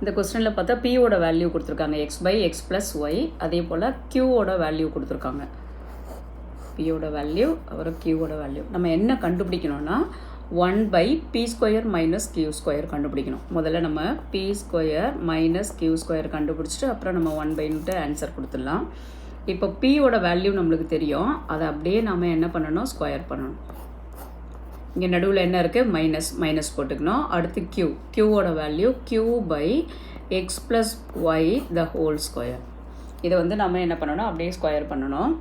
இந்த கொஸ்டினில் பார்த்தா பியோட வேல்யூ கொடுத்துருக்காங்க. X by x plus y அதே போல் கியூவோட வேல்யூ கொடுத்துருக்காங்க. பியோட வேல்யூ அப்புறம் கியூவோட வேல்யூ நம்ம என்ன கண்டுபிடிக்கணும்னா one by p square minus q square கண்டுபிடிக்கணும். முதல்ல நம்ம p square minus q square கண்டுபிடிச்சிட்டு அப்புறம் நம்ம ஒன் பைன்ட்டு ஆன்சர் கொடுத்துடலாம். இப்போ பியோட வேல்யூ நம்மளுக்கு தெரியும். அதை அப்படியே நம்ம என்ன பண்ணணும்? ஸ்கொயர் பண்ணணும். இங்கே நடுவில் என்ன இருக்குது மைனஸ் மைனஸ் போட்டுக்கணும். அடுத்து q க்யூவோட value q by x plus y the whole square இதை வந்து நம்ம என்ன பண்ணணும்? அப்படியே ஸ்கொயர் பண்ணணும்.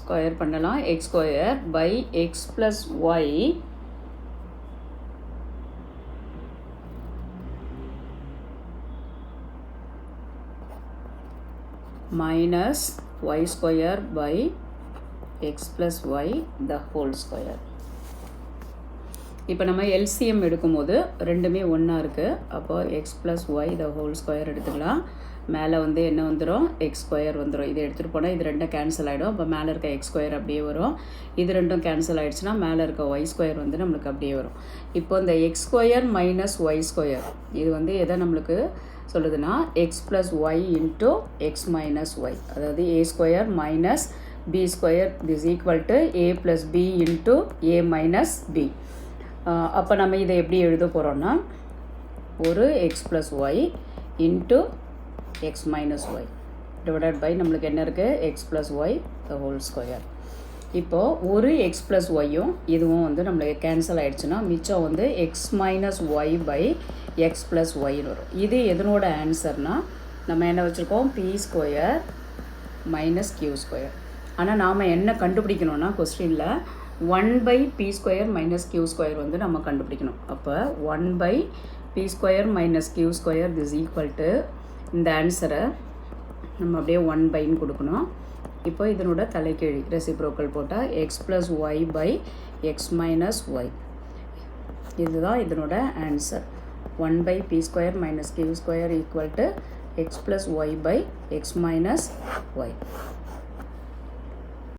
ஸ்கொயர் பண்ணலாம். X square by x plus y minus y square by x plus y the whole square இப்போ நம்ம எல்சிஎம் எடுக்கும்போது ரெண்டுமே ஒன்றா இருக்குது அப்போது x plus y the whole square எடுத்துக்கலாம். மேலே வந்து என்ன வந்துடும் எக்ஸ் ஸ்கொயர் வந்துடும் இதை எடுத்துகிட்டு போனால் இது ரெண்டும் கேன்சல் ஆகிடும் அப்போ மேலே இருக்க எக்ஸ் ஸ்கொயர் அப்படியே வரும். இது ரெண்டும் கேன்சல் ஆகிடுச்சுன்னா மேலே இருக்க ஒய் ஸ்கொயர் வந்து நம்மளுக்கு அப்படியே வரும். இப்போ இந்த x square minus y square இது வந்து எதை நம்மளுக்கு சொல்லுதுன்னா? X plus y into x minus y அதாவது a square minus b square is equal to a plus b into a minus b அப்போ நம்ம இதை எப்படி எழுத போகிறோம்னா ஒரு x plus y into x minus y divided by நம்மளுக்கு என்ன இருக்குது x plus y the whole square இப்போது ஒரு எக்ஸ் ப்ளஸ் ஒய்யும் இதுவும் வந்து நம்மளுக்கு கேன்சல் ஆகிடுச்சுன்னா மிச்சம் வந்து x minus y by x plus ஒய்னு வரும். இது எதனோட ஆன்சர்னால் நம்ம என்ன வச்சுருக்கோம்? P square minus q square ஆனால் நாம் என்ன கண்டுபிடிக்கணும்னா கொஸ்டினில் one by p square minus q square வந்து நம்ம கண்டுபிடிக்கணும். அப்போ one by p square minus q square this equal to இந்த ஆன்சரை நம்ம அப்படியே ஒன் பைன்னு கொடுக்கணும். இப்போ இதனோட தலைக்கீழ் ரெசிப்ரோக்கல் போட்டால் x plus y by x minus y இதுதான் இதனோட answer one by p square minus q square equal to x plus y by x minus y